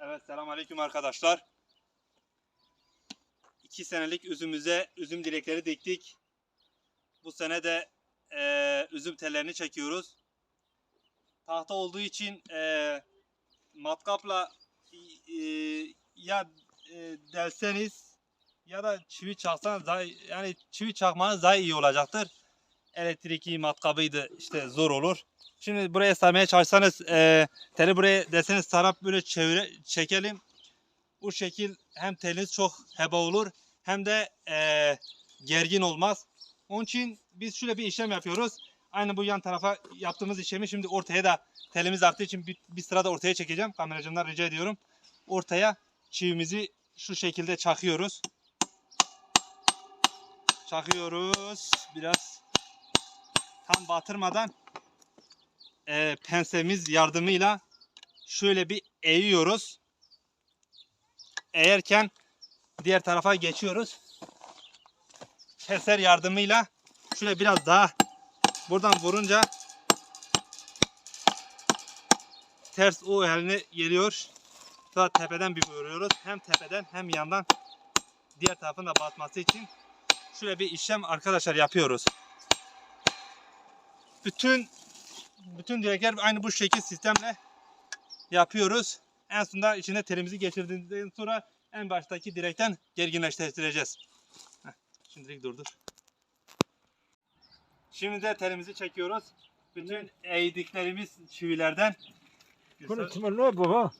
Evet selamünaleyküm arkadaşlar. İki senelik üzümüze üzüm direkleri diktik. Bu sene de eee, üzüm tellerini çekiyoruz. Tahta olduğu için eee, matkapla eee, ya eee, delseniz ya da çivi çaksanız daha yani çivi çakmanız daha iyi olacaktır. Elektrikli matkabıydı işte zor olur. Şimdi buraya sarmaya çalışsanız eee Teli buraya deseniz sarap böyle çevire çekelim. Bu şekil hem teliniz çok heba olur hem de eee, gergin olmaz. Onun için biz şöyle bir işlem yapıyoruz. Aynı bu yan tarafa yaptığımız işlemi şimdi ortaya da telimiz arttığı için bir, bir sırada ortaya çekeceğim. Kameracımdan rica ediyorum. Ortaya çivimizi şu şekilde çakıyoruz. Çakıyoruz. Biraz tam batırmadan e, pensemiz yardımıyla şöyle bir eğiyoruz. Eğerken diğer tarafa geçiyoruz. Keser yardımıyla şöyle biraz daha buradan vurunca ters o haline geliyor. Sonra tepeden bir vuruyoruz. Hem tepeden hem yandan diğer tarafın da batması için şöyle bir işlem arkadaşlar yapıyoruz. Bütün bütün direkler aynı bu şekil sistemle yapıyoruz. En sonunda içine telimizi geçirdiğinden sonra en baştaki direkten gerginleştireceğiz. Heh, şimdilik durdur. Şimdi de telimizi çekiyoruz. Bütün eğdiklerimiz çivilerden. Bunu kim ne baba?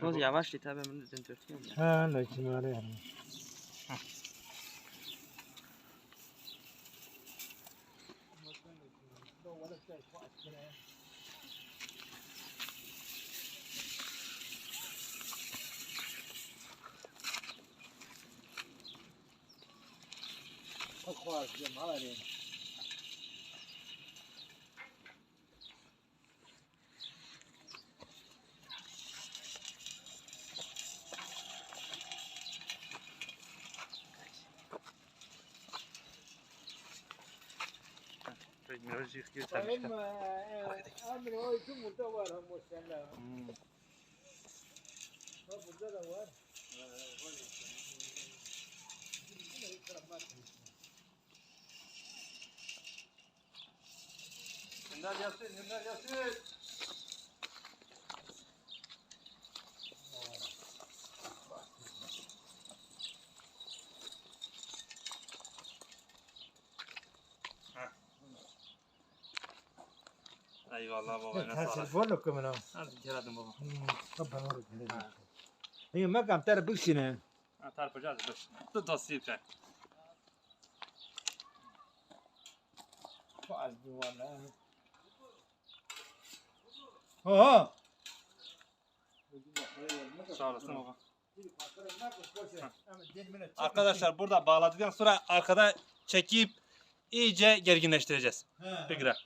Toz yavaş git abi ben de dörtüyorum ya. Ha ne 快快点拿来的 خارج من كيف يتم هم Eyvallah baba. ne sağ olasın. Telefon yok mu? Hadi gel hadi baba. Kapan orada. İyi mi kam tere büksine. Ha, tarpacağız dur. Dur dostayım sen. Faz bu valla. Oha. Sağ olasın baba. Arkadaşlar burada bağladıktan sonra arkada çekip iyice gerginleştireceğiz. Bir gram.